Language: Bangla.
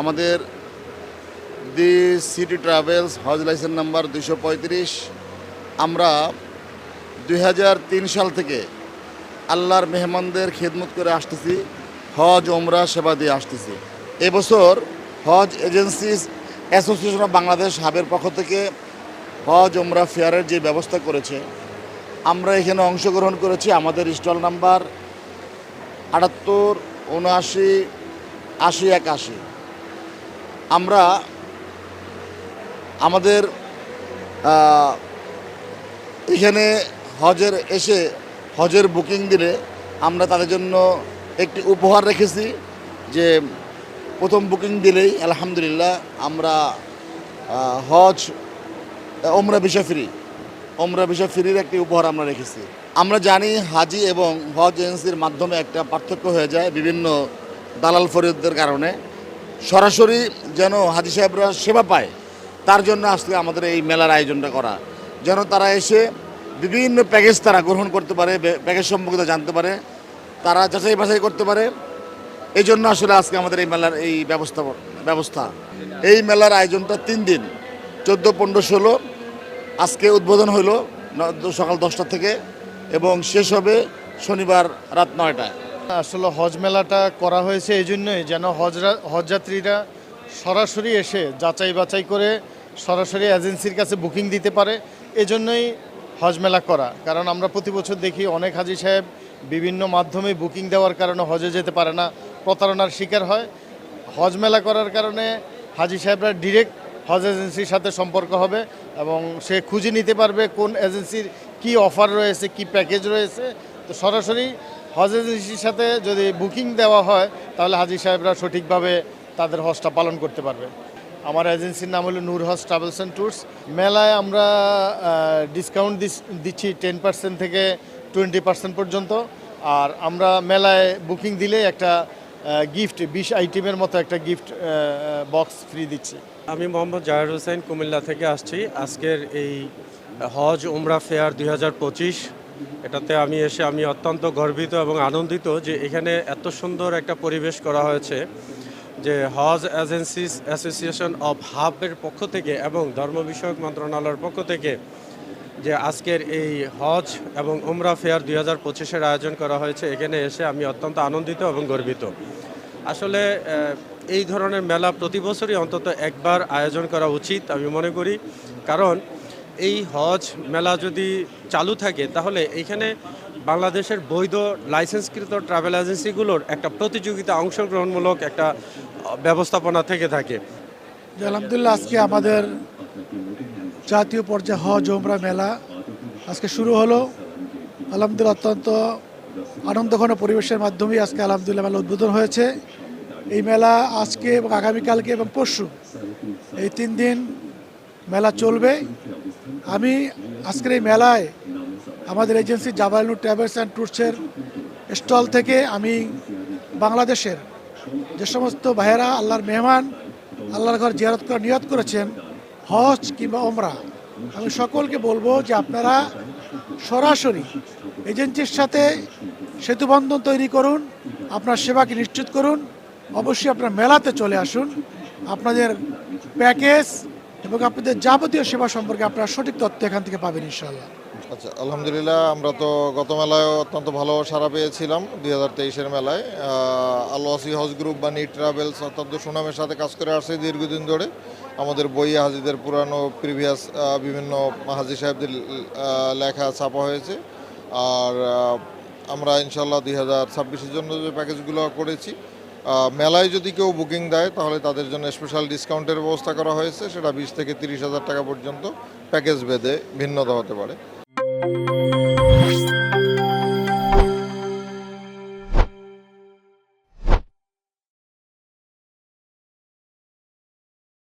আমাদের the city travels Hodge licence number দুশো পঁয়ত্রিশ। আমরা দু হাজার তিন সাল থেকে আল্লাহর মেহমানদের খেদমত করে আসতেছি, হজ ওমরা সেবা দিয়ে আসতেছি। এবছর হজ এজেন্সিস অ্যাসোসিয়েশন অফ বাংলাদেশ হাবের পক্ষ থেকে হজ ওমরা ফেয়ারের যে ব্যবস্থা করেছে, আমরা এখানে অংশগ্রহণ করেছি। আমাদের স্টল নাম্বার আটাত্তর, উনআশি, আশি, একাশি। আমরা আমাদের এখানে হজের এসে হজের বুকিং দিলে আমরা তাদের জন্য একটি উপহার রেখেছি যে প্রথম বুকিং দিলেই আলহামদুলিল্লাহ আমরা হজ, ওমরা ভিসা ফ্রি, ওমরা ভিসা ফ্রির একটি উপহার আমরা রেখেছি। আমরা জানি হাজি এবং হজ এজেন্সির মাধ্যমে একটা পার্থক্য হয়ে যায় বিভিন্ন দালাল ফরিদদের কারণে। সরাসরি যেন হাজি সাহেবরা সেবা পায়, তার জন্য আসলে আমাদের এই মেলার আয়োজনটা করা। যেন তারা এসে বিভিন্ন প্যাকেজ তারা গ্রহণ করতে পারে প্যাকেজ সম্পর্কে জানতে পারে, তারা যাচাই বাছাই করতে পারে। এই জন্য আসলে আজকে আমাদের এই মেলার এই ব্যবস্থা ব্যবস্থা। এই মেলার আয়োজনটা তিন দিন, চোদ্দ, পনেরো, ষোলো, আজকে উদ্বোধন হলো সকাল দশটা থেকে এবং শেষ হবে শনিবার রাত নয়টায়। আসলে হজ মেলাটা করা হয়েছে এই জন্যই যেন হজরা, হজযাত্রীরা সরাসরি এসে যাচাই বাছাই করে সরাসরি এজেন্সির কাছে বুকিং দিতে পারে, এজন্যই হজ মেলা করা। কারণ আমরা প্রতি বছর দেখি অনেক হাজি সাহেব বিভিন্ন মাধ্যমে বুকিং দেওয়ার কারণে হজে যেতে পারে না, প্রতারণার শিকার হয়। হজ মেলা করার কারণে হাজি সাহেবরা ডিরেক্ট হজ এজেন্সির সাথে সম্পর্ক হবে এবং সে খুঁজে নিতে পারবে কোন এজেন্সির কি অফার রয়েছে, কি প্যাকেজ রয়েছে। তো সরাসরি হজ এজেন্সির সাথে যদি বুকিং দেওয়া হয়, তাহলে হাজি সাহেবরা সঠিকভাবে তাদের হজটা পালন করতে পারবে। আমার এজেন্সির নাম হলো Noor Hajj travels and tours. মেলায় আমরা ডিসকাউন্ট দিচ্ছি টেন পার্সেন্ট থেকে টোয়েন্টি পার্সেন্ট পর্যন্ত। আর আমরা মেলায় বুকিং দিলে একটা গিফট বিশ আইটেমের মতো একটা গিফট বক্স ফ্রি দিচ্ছি। আমি মোহাম্মদ জাহের হোসেন কুমিল্লা থেকে আসছি। আজকের এই হজ উমরা ফেয়ার দুই হাজার পঁচিশ এটাতে আমি এসে আমি অত্যন্ত গর্বিত এবং আনন্দিত যে এখানে এত সুন্দর একটা পরিবেশ করা হয়েছে যে হজ এজেন্সিস অ্যাসোসিয়েশন অফ হাবের পক্ষ থেকে এবং ধর্ম বিষয়ক মন্ত্রণালয়ের পক্ষ থেকে যে আজকের এই হজ এবং উমরা ফেয়ার দুই হাজার পঁচিশের আয়োজন করা হয়েছে, এখানে এসে আমি অত্যন্ত আনন্দিত এবং গর্বিত। আসলে এই ধরনের মেলা প্রতি বছরই অন্তত একবার আয়োজন করা উচিত আমি মনে করি। কারণ এই হজ মেলা যদি চালু থাকে, তাহলে এইখানে বাংলাদেশের বৈধ লাইসেন্সকৃত ট্রাভেল এজেন্সিগুলোর একটা প্রতিযোগিতা অংশগ্রহণমূলক একটা ব্যবস্থাপনা থেকে থাকে। আলহামদুলিল্লাহ, আজকে আমাদের জাতীয় পর্যায়ে হজ ওমরা মেলা আজকে শুরু হলো। আলহামদুলিল্লাহ, অত্যন্ত আনন্দঘন পরিবেশের মাধ্যমেই আজকে আলহামদুলিল্লাহ মেলা উদ্বোধন হয়েছে। এই মেলা আজকে এবং আগামীকালকে এবং পরশু এই তিন দিন মেলা চলবে। আমি আজকের এই মেলায় আমাদের এজেন্সি জাবালনুর ট্রাভেলস অ্যান্ড ট্যুরসের স্টল থেকে আমি বাংলাদেশের যে সমস্ত ভাইয়েরা আল্লাহর মেহমান, আল্লাহর ঘর জিয়ারত করার নিয়ত করেছেন, হজ কিংবা ওমরা আমি সকলকে বলব যে আপনারা সরাসরি এজেন্সির সাথে সেতুবন্ধন তৈরি করুন, আপনার সেবাকে নিশ্চিত করুন, অবশ্যই আপনার মেলাতে চলে আসুন, আপনাদের প্যাকেজ এবং আপনাদের যাবতীয় সেবা সম্পর্কে আপনারা সঠিক তথ্য এখান থেকে পাবেন ইনশাল্লাহ আচ্ছা আলহামদুলিল্লাহ, আমরা তো গত মেলায় অত্যন্ত ভালো সাড়া পেয়েছিলাম, দুই হাজার তেইশের মেলায়। আলোয়াসি হাউস গ্রুপ বা নিট ট্রাভেলস অত্যন্ত সুনামের সাথে কাজ করে আসছে দীর্ঘদিন ধরে। আমাদের বই হাজিদের পুরানো প্রিভিয়াস বিভিন্ন হাজি সাহেবদের লেখা ছাপা হয়েছে। আর আমরা ইনশাল্লাহ দুই হাজার ছাব্বিশের জন্য যে প্যাকেজগুলো করেছি মেলায় যদি কেউ বুকিং দেয়, তাহলে তাদের জন্য স্পেশাল ডিসকাউন্টের ব্যবস্থা করা হয়েছে। সেটা বিশ থেকে তিরিশ হাজার টাকা পর্যন্ত প্যাকেজ বেঁধে ভিন্নতা হতে পারে।